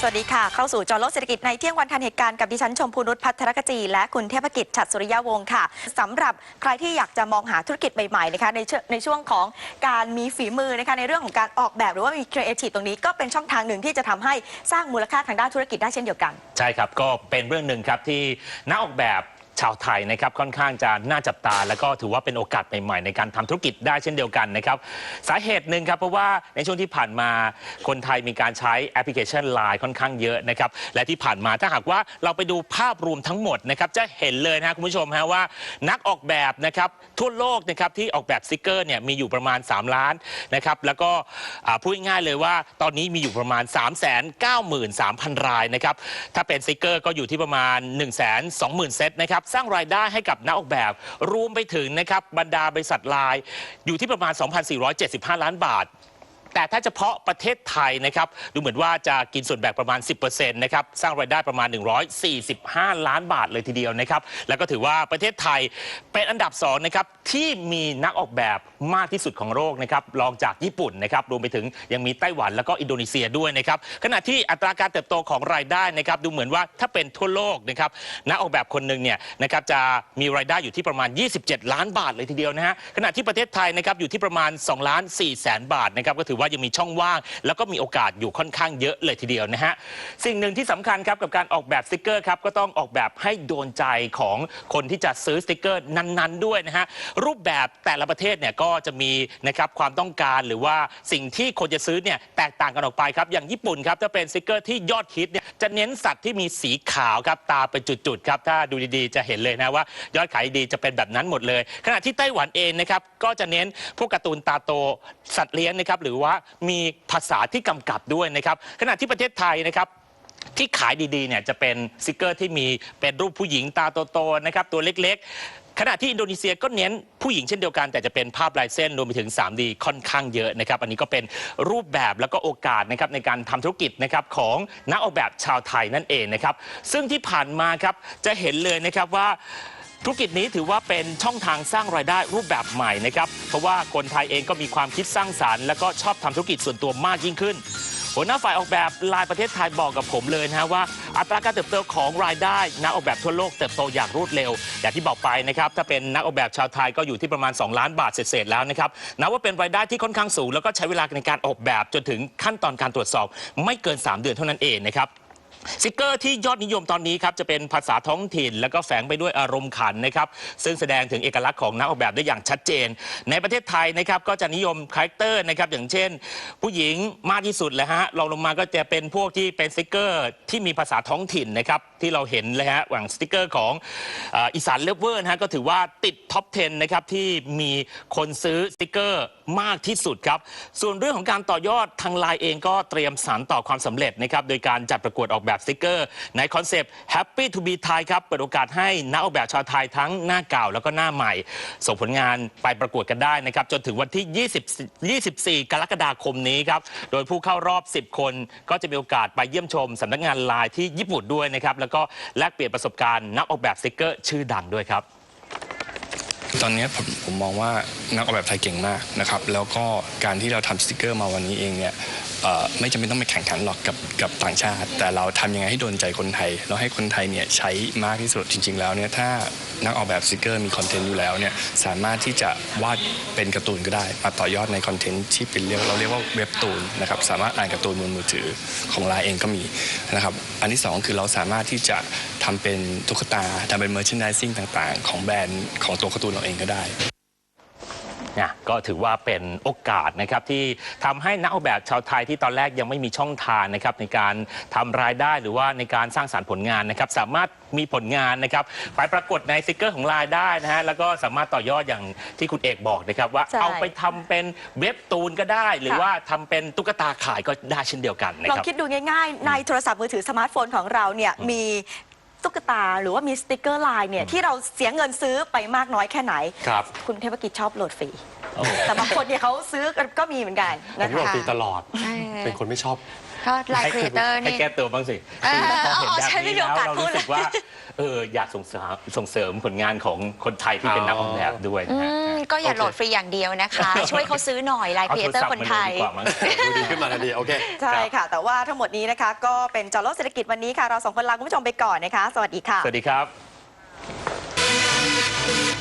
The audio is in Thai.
สวัสดีค่ะ เข้าสู่จอโลกเศรษฐกิจในเที่ยงวันทันเหตุการณ์กับดิฉันชมพูนุชพัทรกจี และคุณเทพกิจฉัตรสุริยวงศ์ค่ะสำหรับใครที่อยากจะมองหาธุรกิจใหม่ๆนะคะในในช่วงของการมีฝีมือนะคะในเรื่องของการออกแบบหรือว่ามีครีเอทีฟตรงนี้ก็เป็นช่องทางหนึ่งที่จะทำให้สร้างมูลค่าทางด้านธุรกิจได้เช่นเดียวกัน ใช่ครับ ก็เป็นเรื่องหนึ่งครับที่นักออกแบบ ชาวไทยนะครับค่อนข้างจะน่าจับตา แล้วก็ถือว่าเป็นโอกาสใหม่ๆในการทำธุรกิจได้เช่นเดียวกันนะครับสาเหตุหนึ่งครับเพราะว่าในช่วงที่ผ่านมาคนไทยมีการใช้แอปพลิเคชัน Line ค่อนข้างเยอะนะครับและที่ผ่านมาถ้าหากว่าเราไปดูภาพรวมทั้งหมดนะครับจะเห็นเลยนะคุณผู้ชมฮะว่านักออกแบบนะครับทั่วโลกนะครับที่ออกแบบสติกเกอร์เนี่ยมีอยู่ประมาณ 3 ล้านนะครับแล้วก็พูดง่ายๆเลยว่าตอนนี้มีอยู่ประมาณ 3 9 3 0 0 0 รายนะครับถ้าเป็นสติกเกอร์ก็อยู่ที่ประมาณ 1 2 0 0 0 0 เซตนะครับสร้างรายได้ให้กับนักออกแบบ รวมไปถึงนะครับบรรดาบริษัทไลน์อยู่ที่ประมาณ 2,475 ล้านบาท แต่ถ้าเฉพาะประเทศไทยนะครับดูเหมือนว่าจะกินส่วนแบ่งประมาณ 10%นะครับสร้างรายได้ประมาณ 145 ล้านบาทเลยทีเดียวนะครับแล้วก็ถือว่าประเทศไทยเป็นอันดับ2นะครับที่มีนักออกแบบมากที่สุดของโลกนะครับรองจากญี่ปุ่นนะครับรวมไปถึงยังมีไต้หวันแล้วก็อินโดนีเซียด้วยนะครับขณะที่อัตราการเติบโตของรายได้นะครับดูเหมือนว่าถ้าเป็นทั่วโลกนะครับนักออกแบบคนหนึ่งเนี่ยนะครับจะมีรายได้อยู่ที่ประมาณ 27 ล้านบาทเลยทีเดียวนะฮะขณะที่ประเทศไทยนะครับอยู่ที่ประมาณ2ล้าน4แสนบาทนะครับก็ถือว่ายังมีช่องว่าง แล้วก็มีโอกาสอยู่ค่อนข้างเยอะเลยทีเดียวนะฮะสิ่งหนึ่งที่สำคัญครับกับการออกแบบสติกเกอร์ครับก็ต้องออกแบบให้โดนใจของคนที่จะซื้อสติกเกอร์นั้น ๆ ด้วยนะฮะรูปแบบแต่ละประเทศเนี่ยก็จะมีนะครับความต้องการหรือว่าสิ่งที่คนจะซื้อเนี่ยแตกต่างกันออกไปครับอย่างญี่ปุ่นครับถ้าเป็นสติกเกอร์ที่ยอดฮิตเนี่ยจะเน้นสัตว์ที่มีสีขาวครับตาเป็นจุดๆครับถ้าดูดีๆ จะเห็นเลยนะว่า ยอดขายดีจะเป็นแบบนั้นหมดเลย ขณะที่ไต้หวันเองนะครับก็จะเน้นพวกการ์ตูนตาโตสัตว์เลี้ยงนะครับหรือว่ามีภาษาที่กำกับด้วยนะครับ ขณะที่ประเทศไทยนะครับที่ขายดีๆเนี่ยจะเป็นสติกเกอร์ที่มีเป็นรูปผู้หญิงตาโตๆนะครับตัวเล็กๆ ขณะที่อินโดนีเซียก็เน้นผู้หญิงเช่นเดียวกัน แต่จะเป็นภาพลายเส้นรวมไปถึง 3D ค่อนข้างเยอะนะครับอันนี้ก็เป็นรูปแบบแล้วก็โอกาสนะครับในการทำธุรกิจนะครับของนักออกแบบชาวไทยนั่นเองนะครับซึ่งที่ผ่านมาครับจะเห็นเลยนะครับว่า ธุรกิจนี้ถือว่าเป็นช่องทางสร้างรายได้รูปแบบใหม่นะครับเพราะว่าคนไทยเองก็มีความคิดสร้างสารรค์ แล้วก็ชอบทำธุรกิจส่วนตัวมากยิ่งขึ้น หัวหน้าฝ่ายออกแบบลายประเทศไทยบอกกับผมเลยนะฮะว่า อัตราการเติบโตของรายได้นักออกแบบทั่วโลกเติบโตอย่างรวดเร็ว อย่างที่บอกไปนะครับถ้าเป็นนักออกแบบชาวไทยก็อยู่ที่ประมาณ 2 ล้านบาทเศษๆแล้วนะครับนับว่าเป็นรายได้ที่ค่อนข้างสูงแล้วก็ใช้เวลาในการออกแบบจนถึงขั้นตอนการตรวจสอบ ไม่เกิน 3 เดือนเท่านั้นเองนะครับ สติกเกอร์ที่ยอดนิยมตอนนี้ครับจะเป็นภาษาท้องถิ่น แล้วก็แฝงไปด้วยอารมณ์ขันนะครับซึ่งแสดงถึงเอกลักษณ์ของนักออกแบบได้อย่างชัดเจน ในประเทศไทยนะครับก็จะนิยมคาแรคเตอร์นะครับอย่างเช่น ผู้หญิงมากที่สุดเลยฮะรองลงมาก็จะเป็นพวกที่เป็นสติกเกอร์ที่มีภาษาท้องถิ่นนะครับที่เราเห็นเลยฮะอย่างสติกเกอร์ของอ,อีสานเลเวอร์นะฮะก็ถือว่าติดท็อป 10 นะครับที่มีคนซื้อสติกเกอร์มากที่สุดครับส่วนเรื่องของการต่อยอดทางไลน์เองก็เตรียมสานต่อความสำเร็จนะครับโดยการจัดประกวดออกแบบสติกเกอร์ ในคอนเซปต์ Happy to be Thai ครับ เปิดโอกาสให้นักออกแบบชาวไทยทั้งหน้าเก่าแล้วก็หน้าใหม่ ส่งผลงานไปประกวดกันได้นะครับ จนถึงวันที่ 20 24 กรกฎาคมนี้ครับ โดยผู้เข้ารอบ 10 คนก็จะมีโอกาสไปเยี่ยมชมสำนักงานลายที่ญี่ปุ่นด้วยนะครับแล้วก็แลกเปลี่ยนประสบการณ์นักออกแบบสติกเกอร์ชื่อดังด้วยครับ ตอนนี้ผมผมมองว่านักออกแบบไทยเก่งมากนะครับ แล้วก็การที่เราทำสติกเกอร์มาวันนี้เองเนี่ยไม่จำเป็นต้องไปแข่งขันหรอกกับกับต่างชาติ แต่เราทำยังไงให้โดนใจคนไทย แล้วให้คนไทยเนี่ยใช้มากที่สุดจริง ๆ แล้วเนี่ยถ้านักออกแบบสติกเกอร์มีคอนเทนต์อยู่แล้วเนี่ยสามารถที่จะวาดเป็นการ์ตูนก็ได้มาต่อยอดในคอนเทนต์ที่เป็นเรียกเราเรียกว่าเว็บตูนนะครับสามารถอ่านการ์ตูนบนมือถือของไลน์เองก็มีนะครับอันที่สองคือเราสามารถที่จะ ทำเป็นตุ๊กตาทำเป็น merchandising ต่างๆ ของแบรนด์ของตัวการ์ตูนเราเองก็ได้นะก็ถือว่าเป็นโอกาสนะครับที่ทำให้นักออกแบบชาวไทยที่ตอนแรกยังไม่มีช่องทางนะครับในการทำรายได้หรือว่าในการสร้างสารรค์ผลงานนะครับสามารถมีผลงานนะครับไปปรากฏในสติกเกอร์ของไลน์ได้นะฮะแล้วก็สามารถต่อยอดอย่างที่คุณเอกบอกนะครับว่าใช่เอาไปทำเป็นเว็บตูนก็ได้ หรือค่ะว่าทำเป็นตุ๊กตาขายก็ได้เช่นเดียวกันนะลองครับคิดดูง่ายๆ ในโทรศัพท์มือถือสมาร์ทโฟนของเราเนี่ยมี ตุ๊กตาหรือว่ามีสติกเกอร์ไลน์เนี่ยที่เราเสียเงินซื้อไปมากน้อยแค่ไหน ครับ คุณเทพกิจชอบโหลดฟรีโอ้แต่บางคนเนี่ยเขาซื้อกันก็มีเหมือนกันผนะมโหลดคะ ฟรีตลอดเออเป็นคนไม่ชอบ ก็ไลน์ครีเอเตอร์ให้นี่ แก้ตัวบ้างสิเออพอเห็นอ๋อแบบฉันไม่นี้มีแล้วโอกาสเราพูดรู้สึกว่า เอออยากส่งเสริมส่งเสริมผลงานของคนไทยที่เป็นนักออกแบบด้วยอืนะฮะมก็อย่าโหลดฟรีอย่างเดียวนะคะ ช่วยเขาซื้อหน่อยไลน์เอาครีเอโทรเตอศัพร์ท์คนมาไทเลยยดีกว่ามั้ง ดูดีขึ้นมาทันทีโอเค ใช่ค่ะ แต่ว่าทั้งหมดนี้นะคะก็เป็นเจอโลกเศรษฐกิจวันนี้ค่ะ เราสองคนลาคุณผู้ชมไปก่อนนะคะ สวัสดีค่ะ สวัสดีครับ